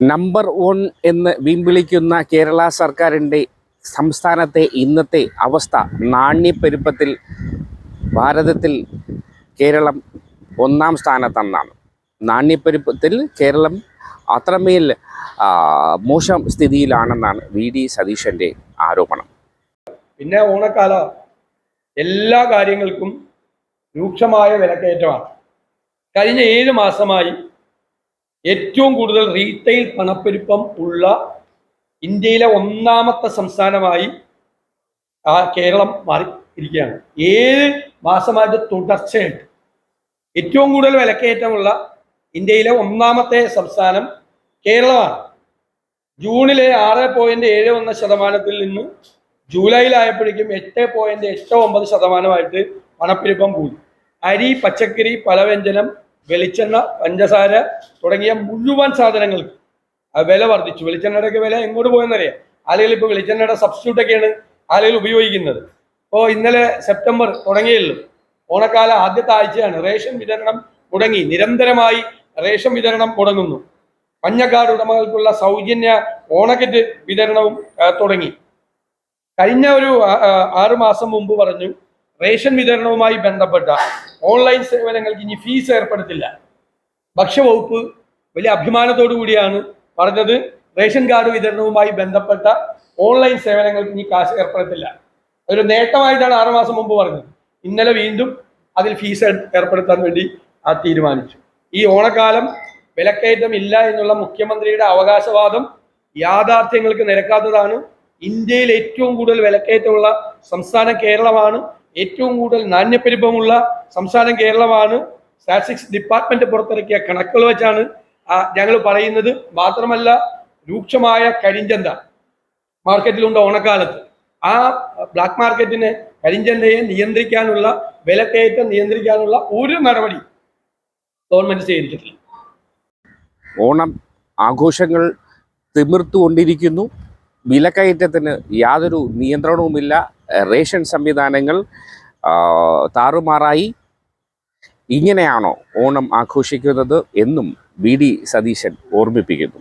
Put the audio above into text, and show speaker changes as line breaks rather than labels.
Number one എന്ന് വീമ്പിളിക്കുന്ന കേരള സർക്കാരിന്റെ സംസ്ഥാനത്തെ ഇന്നത്തെ അവസ്ഥ നാണ്യപ്പെരുപ്പത്തിൽ ഭാരതത്തിൽ കേരളം ഒന്നാം സ്ഥാനത്തെന്നാണ്. നാണ്യപ്പെരുപ്പത്തിൽ കേരളം അത്രമേൽ മോശം സ്ഥിതിയിലാണെന്നാണ് വി ഡി സതീശന്റെ ആരോപണം.
പിന്നെ ഓണക്കാല എല്ലാ കാര്യങ്ങൾക്കും രൂക്ഷമായ വിലക്കയറ്റമാണ്. കഴിഞ്ഞ ഏഴ് മാസമായി ഏറ്റവും കൂടുതൽ റീറ്റെയിൽ പണപ്പെരുപ്പം ഉള്ള ഇന്ത്യയിലെ ഒന്നാമത്തെ സംസ്ഥാനമായി ആ കേരളം മാറി ഇരിക്കുകയാണ് ഏഴ് മാസമായിട്ട് തുടർച്ചയായിട്ട്. ഏറ്റവും കൂടുതൽ വിലക്കയറ്റമുള്ള ഇന്ത്യയിലെ ഒന്നാമത്തെ സംസ്ഥാനം കേരളമാണ്. ജൂണിലെ ആറ് പോയിന്റ് ഏഴ് ഒന്ന് ശതമാനത്തിൽ നിന്ന് ജൂലൈയിലായപ്പോഴേക്കും എട്ട് പോയിന്റ് എട്ട് ഒമ്പത് ശതമാനമായിട്ട് പണപ്പെരുപ്പം കൂടി. അരി പച്ചക്കറി പലവ്യഞ്ജനം വെളിച്ചെണ്ണ പഞ്ചസാര തുടങ്ങിയ മുഴുവൻ സാധനങ്ങൾക്ക് വില വർദ്ധിച്ചു. വെളിച്ചെണ്ണയുടെയൊക്കെ വില എങ്ങോട്ട് പോയെന്നറിയാം? ആളുകൾ ഇപ്പോൾ വെളിച്ചെണ്ണയുടെ സബ്സ്റ്റിറ്റ്യൂട്ട് ഒക്കെയാണ് ആളുകൾ ഉപയോഗിക്കുന്നത്. ഇപ്പോൾ ഇന്നലെ സെപ്റ്റംബർ തുടങ്ങിയല്ലോ. ഓണക്കാല ആദ്യത്തെ ആഴ്ചയാണ്. റേഷൻ വിതരണം മുടങ്ങി നിരന്തരമായി റേഷൻ വിതരണം മുടങ്ങുന്നു മഞ്ഞക്കാട് ഉടമകൾക്കുള്ള സൗജന്യ ഓണക്കിറ്റ് വിതരണവും തുടങ്ങി. കഴിഞ്ഞ ഒരു ആ, ആ, മാസം മുമ്പ് പറഞ്ഞു റേഷൻ വിതരണവുമായി ബന്ധപ്പെട്ട ഓൺലൈൻ സേവനങ്ങൾക്ക് ഇനി ഫീസ് ഏർപ്പെടുത്തില്ല. ഭക്ഷ്യവകുപ്പ് വലിയ അഭിമാനത്തോടു കൂടിയാണ് പറഞ്ഞത് റേഷൻ കാർഡ് വിതരണവുമായി ബന്ധപ്പെട്ട ഓൺലൈൻ സേവനങ്ങൾക്ക് ഇനി കാശ് ഏർപ്പെടുത്തില്ല. അതൊരു നേട്ടമായിട്ടാണ് ആറുമാസം മുമ്പ് പറഞ്ഞത്. ഇന്നലെ വീണ്ടും അതിൽ ഫീസ് ഏർപ്പെടുത്താൻ വേണ്ടി ആ തീരുമാനിച്ചു. ഈ ഓണക്കാലം വിലക്കയറ്റം ഇല്ല എന്നുള്ള മുഖ്യമന്ത്രിയുടെ അവകാശവാദം യാഥാർത്ഥ്യങ്ങൾക്ക് നിരക്കാത്തതാണ്. ഇന്ത്യയിൽ ഏറ്റവും കൂടുതൽ വിലക്കയറ്റമുള്ള സംസ്ഥാനം കേരളമാണ്. ഏറ്റവും കൂടുതൽ നാണ്യപ്പെരുപ്പമുള്ള സംസ്ഥാനം കേരളമാണ്. സ്റ്റാറ്റിസ്റ്റിക്സ് ഡിപ്പാർട്ട്മെന്റ് പുറത്തിറക്കിയ കണക്കുകൾ വെച്ചാണ് ഞങ്ങൾ പറയുന്നത്. മാത്രമല്ല രൂക്ഷമായ കരിഞ്ചന്ത മാർക്കറ്റിലുണ്ട് ഓണക്കാലത്ത്. ആ ബ്ലാക്ക് മാർക്കറ്റിനെ കരിഞ്ചന്തയെ നിയന്ത്രിക്കാനുള്ള വിലക്കയറ്റം നിയന്ത്രിക്കാനുള്ള ഒരു നടപടി ഗവൺമെന്റ് സ്വീകരിച്ചിട്ടില്ല.
ഓണം ആഘോഷങ്ങൾ തിമിർത്തുകൊണ്ടിരിക്കുന്നു. വിലക്കയറ്റത്തിന് യാതൊരു നിയന്ത്രണവുമില്ല. റേഷൻ സംവിധാനങ്ങൾ താറുമാറായി. ഇങ്ങനെയാണോ ഓണം ആഘോഷിക്കുന്നത് എന്നും വി ഡി സതീശൻ ഓർമ്മിപ്പിക്കുന്നു.